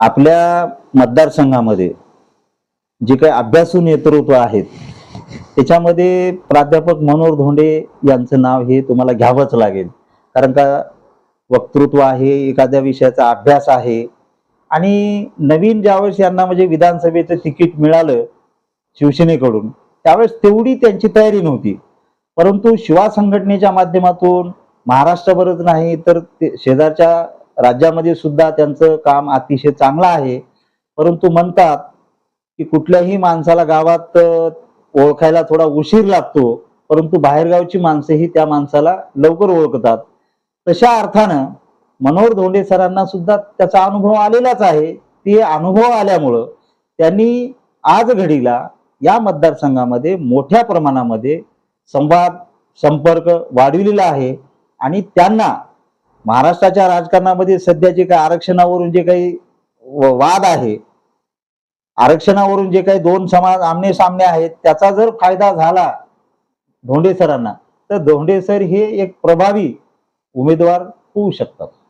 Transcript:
आपल्या मतदारसंघामध्ये जे काही अभ्यासू नेतृत्व आहेत त्याच्यामध्ये प्राध्यापक मनोहर धोंडे यांचं नाव हे तुम्हाला घ्यावंच लागेल. कारण का वक्तृत्व आहे एखाद्या विषयाचा अभ्यास आहे. आणि नवीन ज्यावेळेस यांना म्हणजे विधानसभेचं तिकीट मिळालं शिवसेनेकडून त्यावेळेस तेवढी त्यांची तयारी नव्हती. परंतु शिवा संघटनेच्या माध्यमातून महाराष्ट्रावरच नाही तर ते शेजारच्या राज्यामध्ये सुद्धा त्यांचं काम अतिशय चांगलं आहे. परंतु म्हणतात की कुठल्याही माणसाला गावात ओळखायला थोडा उशीर लागतो. परंतु बाहेरगावची माणसंही त्या माणसाला लवकर ओळखतात. तशा अर्थानं मनोहर धोंडे सरांना सुद्धा त्याचा अनुभव आलेलाच आहे. ते अनुभव आल्यामुळं त्यांनी आज घडीला या मतदारसंघामध्ये मोठ्या प्रमाणामध्ये संवाद संपर्क वाढविलेला आहे. आणि त्यांना महाराष्ट्राच्या राजकारणामध्ये सध्या जे काही आरक्षणावरून जे काही वाद आहे आरक्षणावरून जे काही दोन समाज आमने सामने आहेत त्याचा जर फायदा झाला धोंडेसरांना तर धोंडेसर हे एक प्रभावी उमेदवार होऊ शकतात.